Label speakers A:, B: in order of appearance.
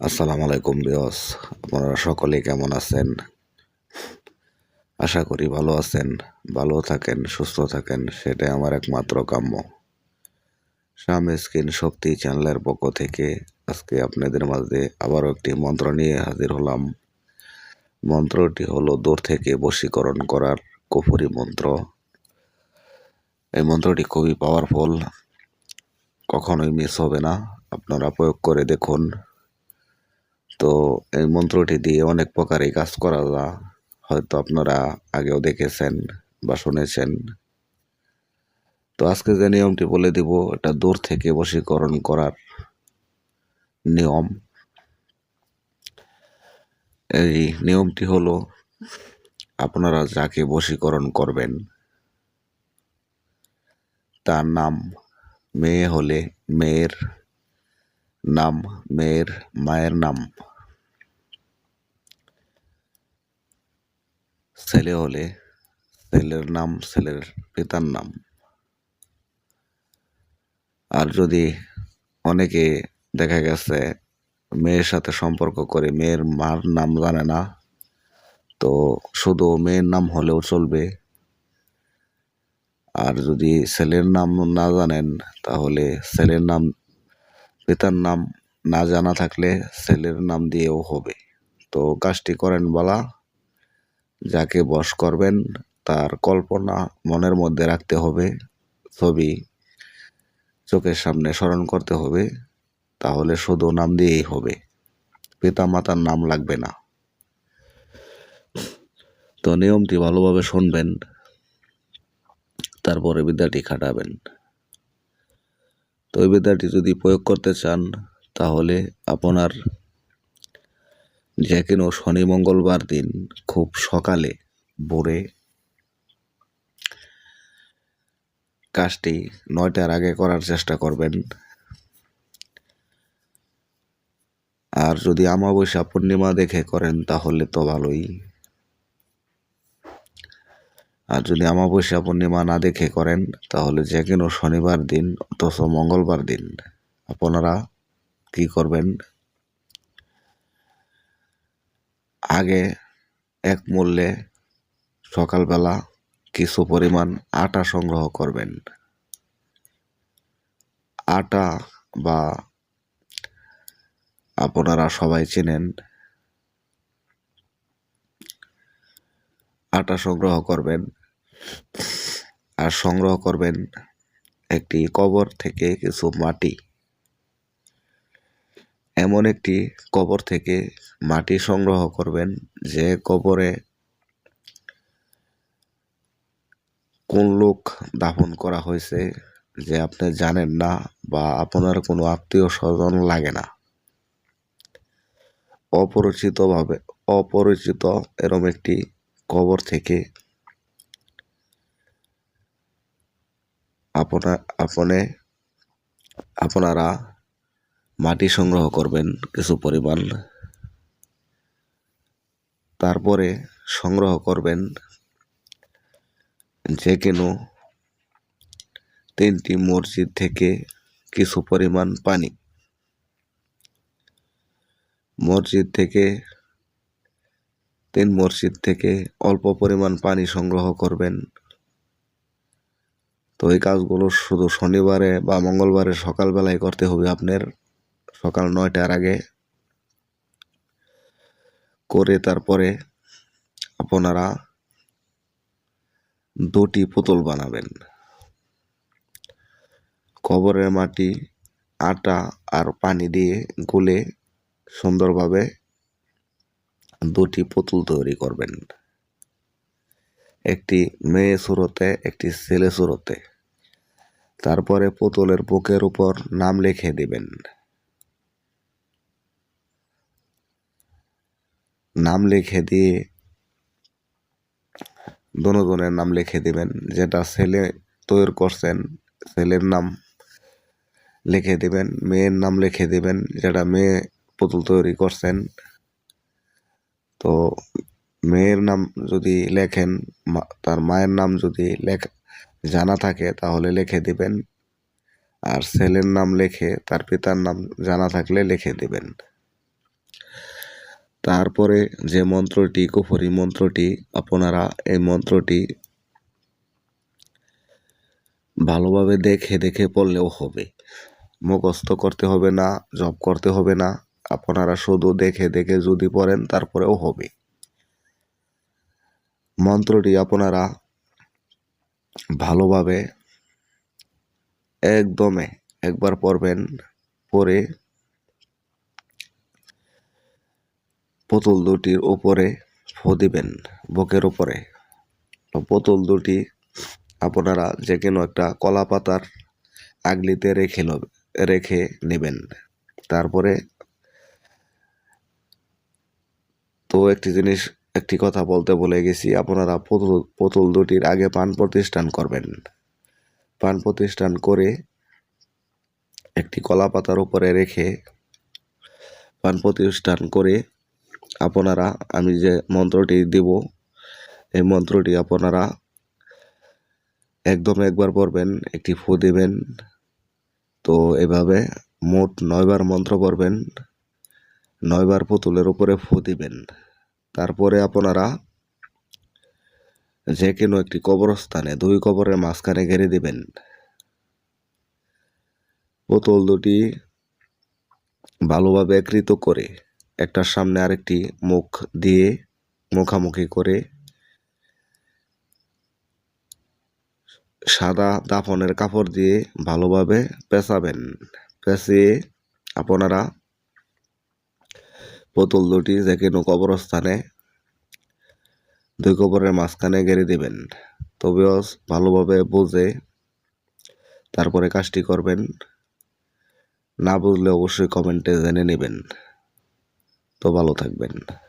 A: আসসালামু আলাইকুম বিয়স আপনারা সকলে কেমন আছেন? আশা করি ভালো আছেন, ভালো থাকেন, সুস্থ থাকেন, সেটাই আমার একমাত্র কাম্য। শাম স্কিন শক্তি চ্যানেলের পক্ষ থেকে আজকে আপনাদের মাঝে আবারও একটি মন্ত্র নিয়ে হাজির হলাম। মন্ত্রটি হলো, দূর থেকে বশীকরণ করার কুফুরি মন্ত্র। এই মন্ত্রটি খুবই পাওয়ারফুল কখনোই মিস হবে না। আপনারা প্রয়োগ করে দেখুন। তো এই মন্ত্রটি দিয়ে অনেক প্রকারই কাজ করা যায় হয়তো আপনারা আগেও দেখেছেন বা শুনেছেন। তো আজকে যে নিয়মটি বলে দিব, এটা দূর থেকে বশীকরণ করার নিয়ম। এই নিয়মটি হলো, আপনারা যাকে বশীকরণ করবেন, তার নাম মেয়ে হলে মেয়ের নাম, মেয়ের, মায়ের নাম। ছেলে হলে ছেলের নাম, ছেলের পিতার নাম। আর যদি অনেকে দেখা গেছে মেয়ের সাথে সম্পর্ক করে, মেয়ের মার নাম জানে না, তো শুধু মেয়ের নাম হলেও চলবে। আর যদি ছেলের নাম না জানেন, তাহলে ছেলের নাম পিতার নাম না জানা থাকলে ছেলের নাম দিয়েও হবে। তো কাজটি করেন বলা, যাকে বশ করবেন, তার কল্পনা মনের মধ্যে রাখতে হবে, ছবি চোখের সামনে স্মরণ করতে হবে, তাহলে শুধু নাম দিয়েই হবে। পিতা মাতার নাম লাগবে না। তো নিয়মটি ভালোভাবে শুনবেন, তারপরে বিদ্যাটি খাটাবেন। তো ওই বিদ্যাটি যদি প্রয়োগ করতে চান, তাহলে আপনার যে কোনো শনি মঙ্গলবার দিন খুব সকালে ভোরে কাজটি নয়টার আগে করার চেষ্টা করবেন। আর যদি আমাবস্যা পূর্ণিমা দেখে করেন, তাহলে তো ভালোই। আর যদি আমাবস্যা পূর্ণিমা না দেখে করেন, তাহলে যে কোনো শনিবার দিন অথচ মঙ্গলবার দিন আপনারা কি করবেন? আগে এক মূল্যে সকালবেলা কিছু পরিমাণ আটা সংগ্রহ করবেন। আটা বা আপনারা সবাই চেনেন আটা সংগ্রহ করবেন। আর সংগ্রহ করবেন একটি কবর থেকে কিছু মাটি। এমন একটি কবর থেকে মাটি সংগ্রহ করবেন যে কবরে কোন লোক দাফন করা হয়েছে যে আপনি জানেন না বা আপনার কোনো আত্মীয় স্বজন লাগে না। অপরিচিতভাবে, অপরিচিত এরম একটি কবর থেকে আপনা, আপনে, আপনারা মাটি সংগ্রহ করবেন কিছু পরিমাণ। তারপরে সংগ্রহ করবেন যে কোনো তিনটি মসজিদ থেকে কিছু পরিমাণ পানি। মসজিদ থেকে তিন মসজিদ থেকে অল্প পরিমাণ পানি সংগ্রহ করবেন। তো এই কাজগুলো শুধু শনিবারে বা মঙ্গলবারে সকালবেলায় করতে হবে আপনার সকাল নয়টার আগে। করে তারপরে আপনারা দুটি পুতুল বানাবেন। কবরের মাটি, আটা আর পানি দিয়ে গুলে সুন্দরভাবে দুটি পুতুল তৈরি করবেন। একটি মেয়ে সুরতে, একটি ছেলে সুরতে। তারপরে পুতুলের বুকের উপর নাম লিখে দিবেন। নাম লিখে দিয়ে দনোজনের নাম লিখে দিবেন। যেটা ছেলে তৈরি করছেন, ছেলের নাম লিখে দিবেন, মেয়ের নাম লিখে দিবেন। যেটা মেয়ে পুতুল তৈরি করছেন তো মেয়ের নাম যদি লেখেন তার মায়ের নাম যদি লেখ, জানা থাকে তাহলে লিখে দিবেন। আর ছেলের নাম লেখে তার পিতার নাম জানা থাকলে লিখে দিবেন। তারপরে যে মন্ত্রটি, কুফরি মন্ত্রটি, আপনারা এই মন্ত্রটি ভালোভাবে দেখে দেখে পড়লেও হবে। মুখস্থ করতে হবে না জব করতে হবে না। আপনারা শুধু দেখে দেখে যদি পড়েন, তারপরেও হবে। মন্ত্রটি আপনারা ভালোভাবে একদমে একবার পড়বেন পরে পুতুল দুটির উপরে ফো দিবেন, বুকের উপরে। পুতুল দুটি আপনারা যে কোনো একটা কলা পাতার আগলিতে রেখে রেখে নেবেন। তারপরে তো একটি জিনিস, একটি কথা বলতে ভুলে গেছি, আপনারা পুতুল পুতুল দুটির আগে পান প্রতিষ্ঠান করবেন। পান প্রতিষ্ঠান করে একটি কলা পাতার উপরে রেখে পান প্রতিষ্ঠান করে আপনারা, আমি যে মন্ত্রটি দিব, এই মন্ত্রটি আপনারা একদম একবার পড়বেন, একটি ফু দিবেন। তো এভাবে মোট নয়বার মন্ত্র পড়বেন। নয়বার পুতুলের উপরে ফু দিবেন। তারপরে আপনারা যে কোনো একটি কবরস্থানে দুই কবরের মাঝখানে ঘেরে দিবেন। পুতুল দুটি ভালোভাবে একৃত করে একটার সামনে আরেকটি মুখ দিয়ে মুখামুখি করে সাদা দাফনের কাপড় দিয়ে ভালোভাবে পেঁচাবেন। পেঁচিয়ে আপনারা পুতুল দুটি যে কোনো কবরস্থানে দুই কবরের মাঝখানে গেড়ে দেবেন। তবেও ভালোভাবে বুঝে তারপরে কাজটি করবেন। না বুঝলে অবশ্যই কমেন্টে জেনে নেবেন। তো ভালো থাকবেন।